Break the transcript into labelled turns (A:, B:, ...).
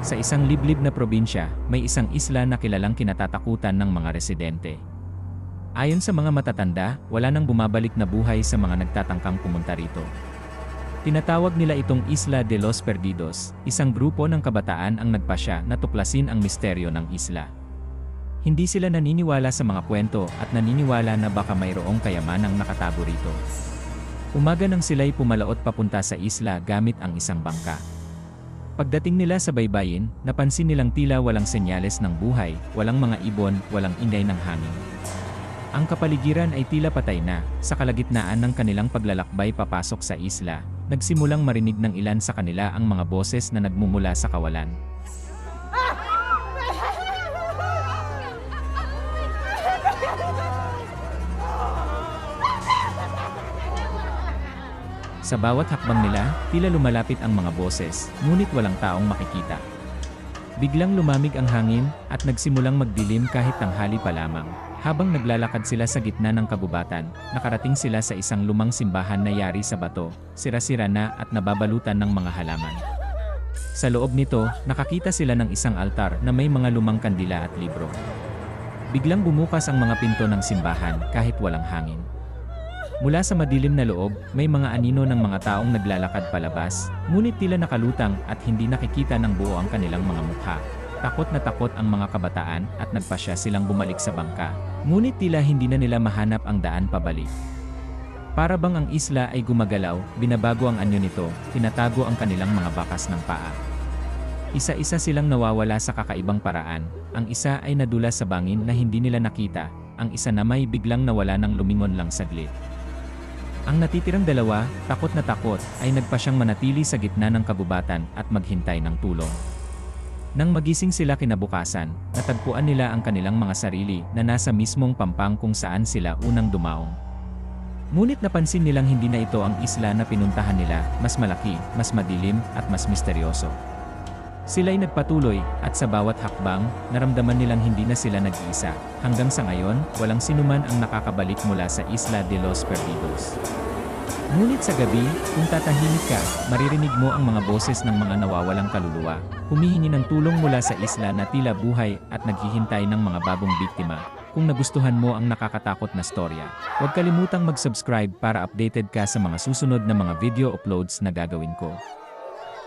A: Sa isang liblib na probinsya, may isang isla na kilalang kinatatakutan ng mga residente. Ayon sa mga matatanda, wala nang bumabalik na buhay sa mga nagtatangkang pumunta rito. Tinatawag nila itong Isla de los Perdidos, isang grupo ng kabataan ang nagpasya na tuklasin ang misteryo ng isla. Hindi sila naniniwala sa mga kwento at naniniwala na baka mayroong kayamanang nakatago rito. Umaga nang sila'y pumalaot papunta sa isla gamit ang isang bangka. Pagdating nila sa baybayin, napansin nilang tila walang senyales ng buhay, walang mga ibon, walang inday ng hangin. Ang kapaligiran ay tila patay na, sa kalagitnaan ng kanilang paglalakbay papasok sa isla, nagsimulang marinig ng ilan sa kanila ang mga boses na nagmumula sa kawalan. Sa bawat hakbang nila, tila lumalapit ang mga boses, ngunit walang taong makikita. Biglang lumamig ang hangin, at nagsimulang magdilim kahit tanghali pa lamang. Habang naglalakad sila sa gitna ng kagubatan, nakarating sila sa isang lumang simbahan na yari sa bato, sira-sira na at nababalutan ng mga halaman. Sa loob nito, nakakita sila ng isang altar na may mga lumang kandila at libro. Biglang bumukas ang mga pinto ng simbahan kahit walang hangin. Mula sa madilim na loob, may mga anino ng mga taong naglalakad palabas, ngunit tila nakalutang at hindi nakikita ng buo ang kanilang mga mukha. Takot na takot ang mga kabataan at nagpasya silang bumalik sa bangka, ngunit tila hindi na nila mahanap ang daan pabalik. Para bang ang isla ay gumagalaw, binabago ang anyo nito, tinatago ang kanilang mga bakas ng paa. Isa-isa silang nawawala sa kakaibang paraan, ang isa ay nadula sa bangin na hindi nila nakita, ang isa na may biglang nawala ng lumingon lang saglit. Ang natitirang dalawa, takot na takot, ay nagpasyang manatili sa gitna ng kagubatan at maghintay ng tulong. Nang magising sila kinabukasan, natagpuan nila ang kanilang mga sarili na nasa mismong pampang kung saan sila unang dumaong. Ngunit napansin nilang hindi na ito ang isla na pinuntahan nila, mas malaki, mas madilim, at mas misteryoso. Sila'y nagpatuloy, at sa bawat hakbang, naramdaman nilang hindi na sila nag-iisa. Hanggang sa ngayon, walang sinuman ang nakakabalik mula sa Isla de los Perdidos. Ngunit sa gabi, kung tatahimik ka, maririnig mo ang mga boses ng mga nawawalang kaluluwa, humihingi ng tulong mula sa isla na tila buhay at naghihintay ng mga bagong biktima. Kung nagustuhan mo ang nakakatakot na storya, huwag kalimutang mag-subscribe para updated ka sa mga susunod na mga video uploads na gagawin ko.